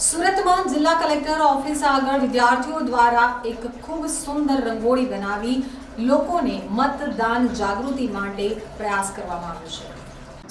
સુરતમાં જિલ્લા collector office આગળ વિદ્યાર્થીઓ દ્વારા એક ખૂબ સુંદર રંગોળી બનાવી લોકોને મતદાન જાગૃતિ માટે પ્રયાસ કરવામાં આવ્યો છે.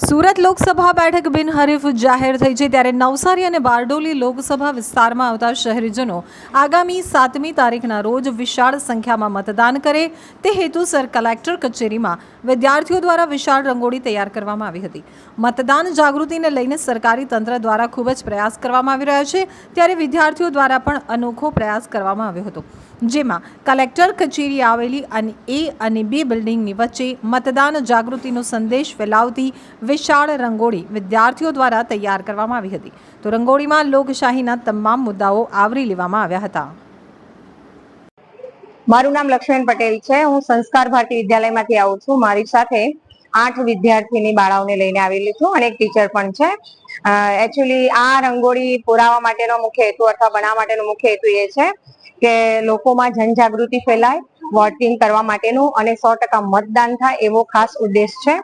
સુરત લોકસભા બેઠક બિનહરીફ જાહેર થઈ છે ત્યારે નવસારી અને બારડોલી લોકસભા વિસ્તારમાં આવતા શહેરીજનો આગામી સાતમી તારીખના રોજ વિશાળ સંખ્યામાં મતદાન કરે તે હેતુસર કલેક્ટર કચેરીમાં વિદ્યાર્થીઓ દ્વારા વિશાળ રંગોળી તૈયાર કરવામાં આવી હતી. મતદાન જાગૃતિને લઈને સરકારી તંત્ર દ્વારા ખૂબ જ પ્રયાસ કરવામાં આવી રહ્યો છે, ત્યારે વિદ્યાર્થીઓ દ્વારા પણ અનોખો પ્રયાસ કરવામાં આવ્યો હતો. જેમાં કલેક્ટર કચેરી આવેલી અને એ અને બી બિલ્ડિંગની વચ્ચે મતદાન જાગૃતિનો સંદેશ ફેલાવતી વિશાળ રંગોળી વિદ્યાર્થીઓ દ્વારા તૈયાર કરવામાં આવી હતી. તો રંગોળીમાં લોકશાહીના તમામ મુદ્દાઓ આવરી લેવામાં આવ્યા હતા. મારું નામ લક્ષ્મણ પટેલ છે. હું સંસ્કાર ભારતી વિદ્યાલયમાંથી આવું છું. મારી સાથે આઠ વિદ્યાર્થીની બાળાઓને લઈને આવેલી છું અને એક ટીચર પણ છે. એકચ્યુઅલી આ રંગોળી પુરાવા માટેનો મુખ્ય હેતુ અથવા બનાવવા માટેનો મુખ્ય હેતુ એ છે કે લોકોમાં જનજાગૃતિ ફેલાય, વોટિંગ કરવા માટેનું અને સો ટકા મતદાન થાય એવો ખાસ ઉદ્દેશ છે.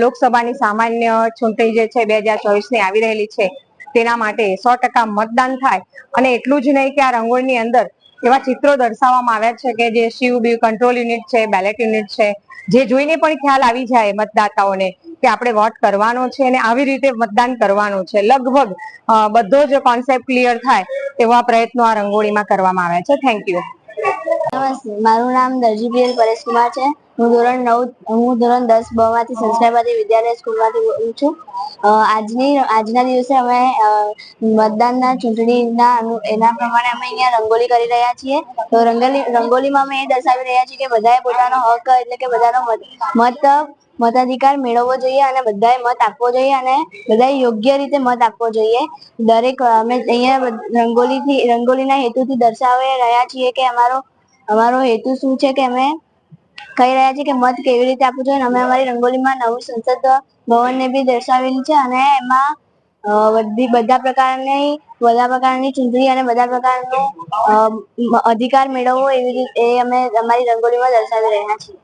લોકસભાની સામાન્ય ચૂંટણી જે છે બે હજાર ચોવીસની આવી રહેલી છે, તેના માટે સો ટકા મતદાન થાય. અને એટલું જ નહીં કે આ રંગોળીની અંદર એવા ચિત્રો દર્શાવવામાં આવ્યા છે કે જે શિવ બી કંટ્રોલ યુનિટ છે બેલેટ યુનિટ છે, જે જોઈને પણ ખ્યાલ આવી જાય મતદાતાઓને કે આપણે વોટ કરવાનો છે અને આવી રીતે મતદાન કરવાનું છે. લગભગ બધો જ કોન્સેપ્ટ ક્લિયર થાય એવા પ્રયત્નો આ રંગોળીમાં કરવામાં આવ્યા છે. થેન્ક યુ નમસ્તે, મારું નામ દરજીબીએલ પરેશકુમાર છે. હું ધોરણ નવ, હું ધોરણ દસ બ માંથી સંસ્કારવાદી વિદ્યાલય સ્કૂલમાંથી બોલું છું. આજની, આજના દિવસે અમે મતદાનના ચૂંટણીના એના પ્રમાણે અમે અહીંયા રંગોલી કરી રહ્યા છીએ. તો રંગોલી, રંગોલીમાં અમે એ દર્શાવી રહ્યા છીએ કે બધાએ પોતાનો હક એટલે કે બધાનો મત મત, મતાધિકાર મેળવવો જોઈએ અને બધાએ મત આપવો જોઈએ અને બધાએ યોગ્ય રીતે મત આપવો જોઈએ. દરેક, અમે અહીંયા રંગોલીથી, રંગોલીના હેતુથી દર્શાવી રહ્યા છીએ કે અમારો અમારો હેતુ શું છે કે અમે કહી રહ્યા છીએ કે મત કેવી રીતે આપવું જોઈએ અમે અમારી રંગોળીમાં નવું સંસદ ભવનને બી દર્શાવેલી છે અને એમાં બધી, બધા પ્રકારની બધા પ્રકારની ચૂંટણી અને બધા પ્રકારનો અધિકાર મેળવવો એવી રીતે, એ અમે અમારી રંગોળીમાં દર્શાવી રહ્યા છીએ.